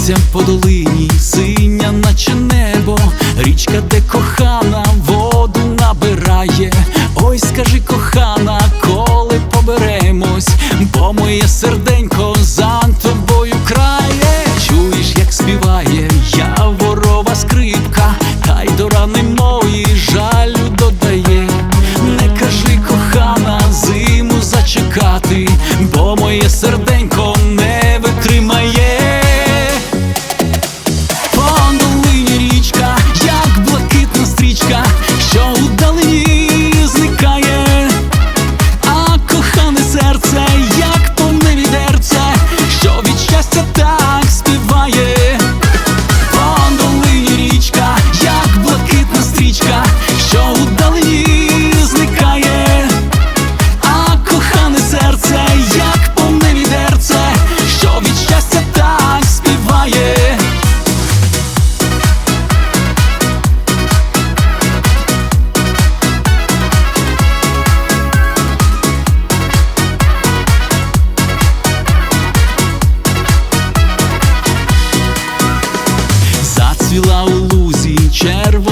Граця по долині, синя, наче небо, річка, де кохана, воду набирає. Ой, скажи, кохана, коли поберемось, бо моє серденько за тобою крає. Чуєш, як співає, я ворова скрипка, та й до рани мої жалю додає. Не кажи, кохана, зиму зачекати, бо моє серденько. розцвіла у лузі червона.